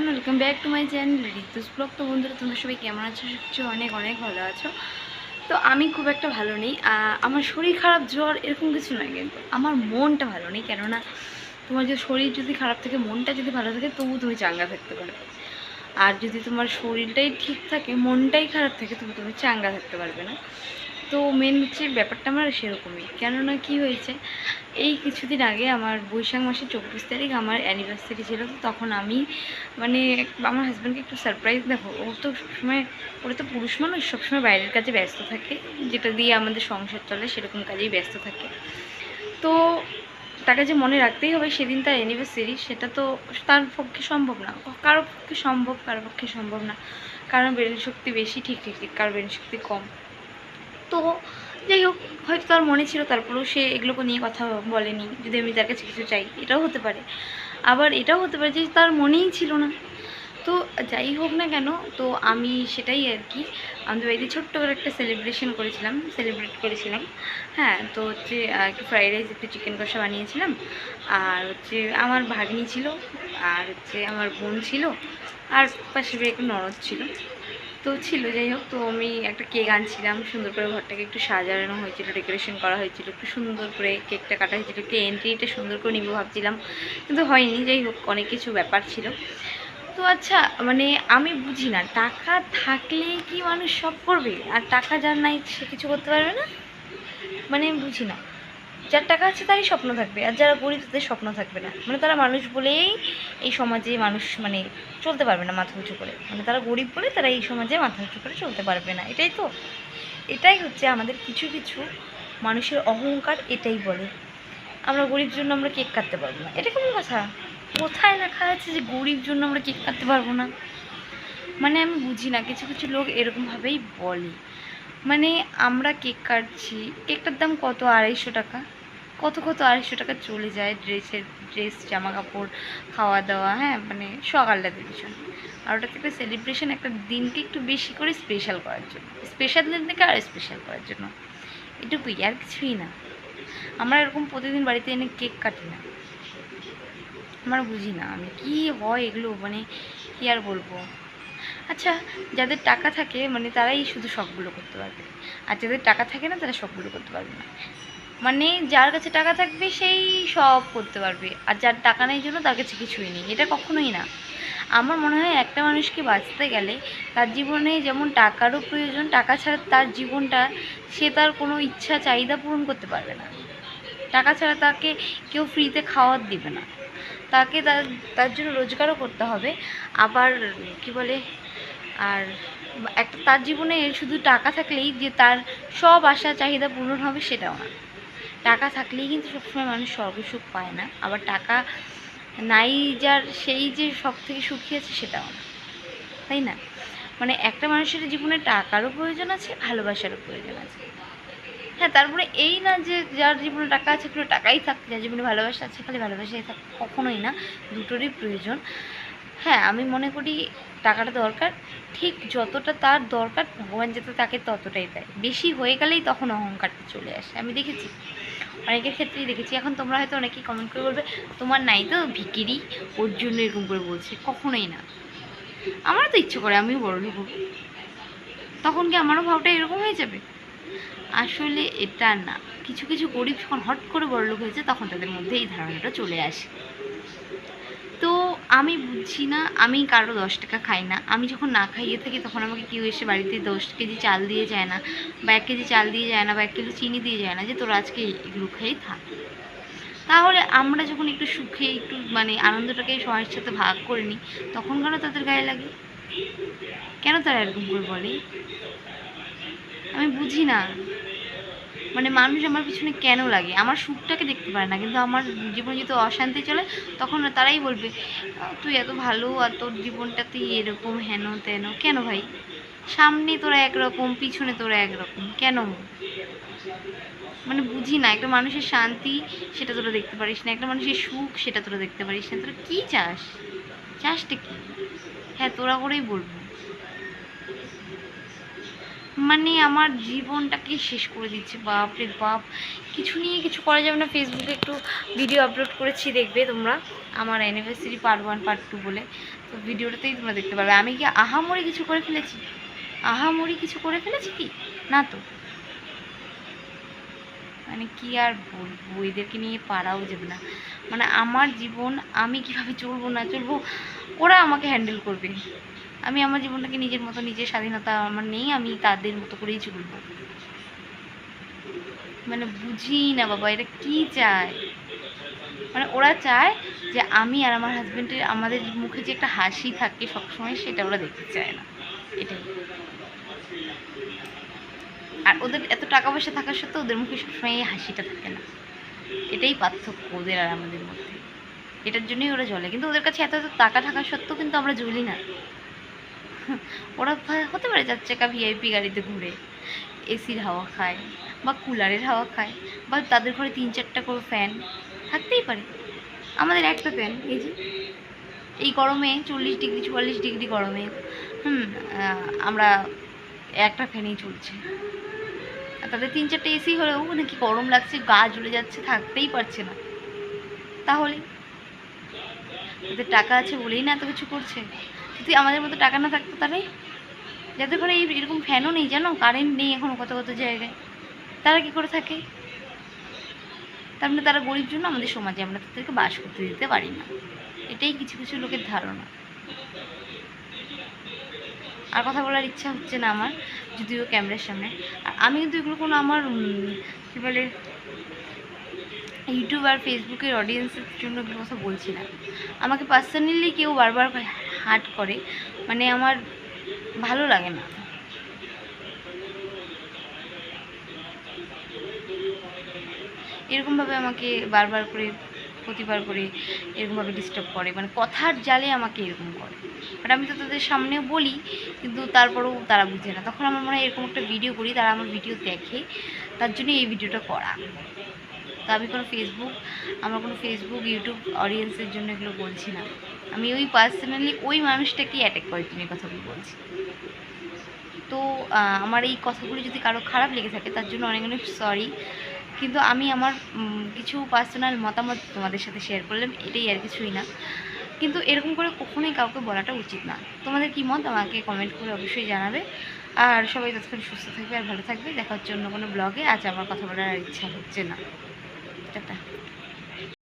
Everyone welcome back to my channel Ritu's vlog তো বন্ধুরা, তোমরা সবাই কেমন আছো? সত্যি অনেক অনেক ভালো আছো। তো আমি খুব একটা ভালো নেই। আমার শরীর খারাপ, জ্বর, এরকম কিছু নয় কিন্তু। আমার মনটা ভালো নেই, কেননা তোমার যে শরীর যদি খারাপ থাকে, মনটা যদি ভালো থাকে, তবু তুমি চাঙ্গা থাকতে পারবে। আর যদি তোমার শরীরটাই ঠিক থাকে, মনটাই খারাপ থাকে, তবু তুমি চাঙ্গা থাকতে পারবে না। তো মেন হচ্ছে ব্যাপারটা আমার সেরকমই। কেননা কি হয়েছে, এই কিছুদিন আগে আমার বৈশাখ মাসের চব্বিশ তারিখ আমার অ্যানিভার্সারি ছিল, তো তখন আমি মানে আমার হাজব্যান্ডকে একটু সারপ্রাইজ দেখো, ও তো সবসময়, ওরা তো পুরুষ মানুষ, সবসময় বাইরের কাজে ব্যস্ত থাকে, যেটা দিয়ে আমাদের সংসার চলে সেরকম কাজেই ব্যস্ত থাকে। তো তাকে যে মনে রাখতেই হবে সেদিন তার অ্যানিভার্সারি সেটা তো তার পক্ষে সম্ভব না। কারোর পক্ষে সম্ভব কারোর পক্ষে সম্ভব না। কারণ ব্রেন শক্তি বেশি, ঠিক ঠিক ঠিক কারোর ব্রেন শক্তি কম। তো যাই হোক, হয়তো তার মনে ছিল, তারপরেও সে এগুলোকে নিয়ে কথা বলেনি, যদি আমি তার কাছে কিছু চাই, এটাও হতে পারে। আবার এটাও হতে পারে যে তার মনেই ছিল না। তো যাই হোক না কেন, তো আমি সেটাই আর কি, আমাদের বাড়িতে ছোট্ট করে একটা সেলিব্রেশন করেছিলাম সেলিব্রেট করেছিলাম। হ্যাঁ তো হচ্ছে একটু ফ্রাইড রাইস একটু চিকেন কষা বানিয়েছিলাম। আর হচ্ছে আমার ভাগ্নি ছিল, আর হচ্ছে আমার বোন ছিল, আর পাশে একটু ননদ ছিল। তো ছিল, যাই হোক, তো আমি একটা কেক আনছিলাম, সুন্দর করে ঘরটাকে একটু সাজানো হয়েছিল, ডেকোরেশন করা হয়েছিল, একটু সুন্দর করে কেকটা কাটা হয়েছিল, একটু এন্ট্রিটা সুন্দর করে নিবো ভাবছিলাম, কিন্তু হয়নি, যাই হোক, অনেক কিছু ব্যাপার ছিল। তো আচ্ছা মানে আমি বুঝি না, টাকা থাকলে কি মানুষ সব করবে? আর টাকা যার নাই, সে কিছু করতে পারবে না? মানে বুঝি না। যার টাকা আছে তারই স্বপ্ন থাকবে, আর যারা গরিব তাদের স্বপ্ন থাকবে না। মানে তারা মানুষ বলেই এই সমাজে মানুষ মানে চলতে পারবে না মাথা উঁচু করে। মানে তারা গরিব বলে তারা এই সমাজে মাথা উঁচু করে চলতে পারবে না। এটাই তো। এটাই হচ্ছে আমাদের কিছু কিছু মানুষের অহংকার, এটাই বলে। আমরা গরিব জন্য আমরা কেক কাটতে পারব না। এটা কেমন কথা? কোথায় লেখা আছে যে গরিব জন্য আমরা কেক কাটতে পারব না? মানে আমি বুঝি না, কিছু কিছু লোক এরকমভাবেই বলে। মানে আমরা কেক কাটছি, কেকটার দাম কত? আড়াইশো টাকা। কত কত আড়াইশো টাকা চলে যায় ড্রেসের, ড্রেস জামা কাপড় খাওয়া দাওয়া হ্যাঁ মানে সকালটাতে পিছনে আর ওটাকে একটা সেলিব্রেশন একটা দিনকে একটু বেশি করে স্পেশাল করার জন্য। স্পেশাল দিনকে আর স্পেশাল করার জন্য। এটুকুই, আর কিছুই না। আমরা এরকম প্রতিদিন বাড়িতে এনে কেক কাটি না। আমার বুঝি না আমি কি হয় এগুলো মানে কি আর বলব? আচ্ছা যাদের টাকা থাকে মানে তারাই শুধু শখগুলো করতে পারবে। আর যাদের টাকা থাকে না, তারা শখগুলো করতে পারবে না। মানে যার কাছে টাকা থাকবে সেই সব করতে পারবে। আর যার টাকা নেই জন্য তার কাছে কিছুই নেই। এটা কখনোই না। আমার মনে হয় একটা মানুষকে বাঁচতে গেলে তার জীবনে যেমন টাকারও প্রয়োজন, টাকা ছাড়া তার জীবনটা সে তার কোনো ইচ্ছা, চাহিদা পূরণ করতে পারবে না। টাকা ছাড়া তাকে কেউ ফ্রিতে খাওয়ার দিবে না। তাকে তার তার জন্য রোজগারও করতে হবে। আবার কি বলে, আর একটা তার জীবনে শুধু টাকা থাকলেই যে তার সব আশা, চাহিদা পূরণ হবে সেটাও না। টাকা থাকলেই কিন্তু সবসময় মানুষ স্বর্গসুখ পায় না। আবার টাকা নাই যার, সেই যে সব থেকে সুখী আছে সেটাও না। তাই না? মানে একটা মানুষের জীবনে টাকারও প্রয়োজন আছে, ভালোবাসারও প্রয়োজন আছে। হ্যাঁ তারপরে এই না যে যার জীবনে টাকা আছে পুরো টাকাই থাক, যার জীবনে ভালোবাসা আছে খালি ভালোবাসাই থাক, কখনোই না। দুটোরই প্রয়োজন। হ্যাঁ আমি মনে করি টাকাটা দরকার। ঠিক যতটা তার দরকার, ভগবান যাতে তাকে ততটাই দেয়। বেশি হয়ে গেলেই তখন অহংকারটা চলে আসে। আমি দেখেছি, অনেকের ক্ষেত্রেই দেখেছি। এখন তোমরা হয়তো অনেকেই কমেন্ট করে বলবে, তোমার নাই তো ভিকিরি? ওর জন্য এরকম করে বলছে। কখনোই না। আমারও তো ইচ্ছে করে, আমিও বড় লোক হব। তখন কি আমারও ভাবটা এরকম হয়ে যাবে? আসলে এটা না। কিছু কিছু গরিব যখন হট করে বড়লোক হয়েছে, তখন তাদের মধ্যে এই ধারণাটা চলে আসে। তো আমি বুঝছি না, আমি কারও দশ টাকা খাই না। আমি যখন না খাইয়ে থাকি তখন আমাকে কেউ এসে বাড়িতে দশ কেজি চাল দিয়ে যায় না বা এক কেজি চাল দিয়ে যায় না বা এক কিলো চিনি দিয়ে যায় না যে তোরা আজকে এগুলো খেয়েই থাক। তাহলে আমরা যখন একটু সুখে, একটু মানে আনন্দটাকে সবার সাথে ভাগ করে নিই, তখন কেন তাদের গায়ে লাগে? কেন তারা এরকম করে বলে? আমি বুঝি না। মানে মানুষ আমার পিছনে কেন লাগে? আমার সুখটাকে দেখতে পারে না, কিন্তু আমার জীবনে যদি অশান্তি চলে, তখন তারাই বলবে, তুই এত ভালো আর তোর জীবনটা তুই এরকম হেন তেন। কেন ভাই? সামনে তোরা একরকম, পিছনে তোরা একরকম, কেন? মানে বুঝি না, একটা মানুষের শান্তি সেটা তোরা দেখতে পারিস না, একটা মানুষের সুখ সেটা তোরা দেখতে পারিস না। তোরা কী চাস? চাসটা কি? হ্যাঁ তোরা করেই বলব। মানে আমার জীবনটাকে শেষ করে দিচ্ছে, বাপ রে বাপ। কিছু নিয়ে কিছু করা যাবে না, ফেসবুকে একটু ভিডিও আপলোড করেছি, দেখবে তোমরা। আমার anniversary part one part two বলে। তো ভিডিওটাতেই তোমরা দেখতে পারবে। আমি কি আহামরি কিছু করে ফেলেছি? আহামরি কিছু করে ফেলেছি কি? না তো। মানে কি আর বলব, এদেরকে নিয়ে পারাও যাবে না। মানে আমার জীবন আমি কীভাবে চলবো, না চলবো, ওরা আমাকে হ্যান্ডেল করবে। আমি আমার জীবনটাকে নিজের মতো, নিজের স্বাধীনতা আমার নেই, আমি তাদের মতো করেই চলবো। মানে বুঝি না বাবা এটা কি চায়? মানে ওরা চায় যে আমি আর আমার হাজবেন্ডের আমাদের মুখে যে একটা হাসি থাকে সবসময়, সেটা ওরা দেখতে চায় না। এটাই। আর ওদের এত টাকা পয়সা থাকা সত্ত্বেও ওদের মুখে সবসময় এই হাসিটা থাকে না। এটাই পার্থক্য ওদের আর আমাদের মধ্যে। এটার জন্যই ওরা জ্বলে। কিন্তু ওদের কাছে এত এত টাকা থাকা সত্ত্বেও কিন্তু আমরা জ্বলি না। ওরা হতে পারে চার চাকা ভিআইপি গাড়িতে ঘুরে, এসির হাওয়া খায় বা কুলারের হাওয়া খায় বা তাদের ঘরে তিন চারটা করে ফ্যান থাকতেই পারে। আমাদের একটা ফ্যান এই যে। এই গরমে, চল্লিশ ডিগ্রি, চুয়াল্লিশ ডিগ্রি গরমে, হুম আমরা একটা ফ্যানেই চলছে। তাদের তিন চারটে এসি হলেও নাকি গরম লাগছে, গা জ্বলে যাচ্ছে, থাকতেই পারছে না। তাহলে? ওদের টাকা আছে বলেই না এত কিছু করছে। যদি আমাদের মতো টাকা না থাকতো তাহলে? যাদের ঘরে এই এরকম ফ্যানও নেই, জানো? কারেন্ট নেই এখন কত কত জায়গায়। তারা কি করে থাকে? তার মানে তারা গরিব জন্য আমাদের সমাজে আমরা তাদেরকে বাস করতে দিতে পারি না। এটাই কিছু কিছু লোকের ধারণা। আর কথা বলার ইচ্ছা হচ্ছে না আমার, যদিও ক্যামেরার সামনে। আর আমি কিন্তু এগুলো কোনো আমার কী বলে ইউটিউব আর ফেসবুকের অডিয়েন্সের জন্য কথা বলছি না। আমাকে পার্সোনালি কেউ বারবার হার্ট করে মানে আমার ভালো লাগে না। এরকমভাবে আমাকে বারবার করে, প্রতিবার করে এরকমভাবে ডিস্টার্ব করে মানে কথার জালে আমাকে এরকম করে। বাট আমি তো তাদের সামনেও বলি, কিন্তু তারপরেও তারা বুঝে না। তখন আমার মনে হয় এরকম একটা ভিডিও করি, তারা আমার ভিডিও দেখে, তার জন্য এই ভিডিওটা করা। তো আমি কোনো ফেসবুক আমার কোনো ফেসবুক ইউটিউব অডিয়েন্সের জন্য এগুলো বলছি না। আমি ওই পার্সোনালি ওই মানুষটাকেই অ্যাটাক করে তুমি কথাগুলো বলছি। তো আমার এই কথাগুলো যদি কারও খারাপ লেগে থাকে, তার জন্য অনেক অনেক সরি কিন্তু আমি আমার কিছু পার্সোনাল মতামত তোমাদের সাথে শেয়ার করলাম, এটাই আর কিছুই না। কিন্তু এরকম করে কখনোই কাউকে বলাটা উচিত না। তোমাদের কি মত? আমাকে কমেন্ট করে অবশ্যই জানাবে। আর সবাই ততক্ষণ সুস্থ থাকবে আর ভালো থাকবে। দেখা হচ্ছে অন্য কোনো ব্লগে আজ আমার কথা বলার ইচ্ছা হচ্ছে না। টাটা।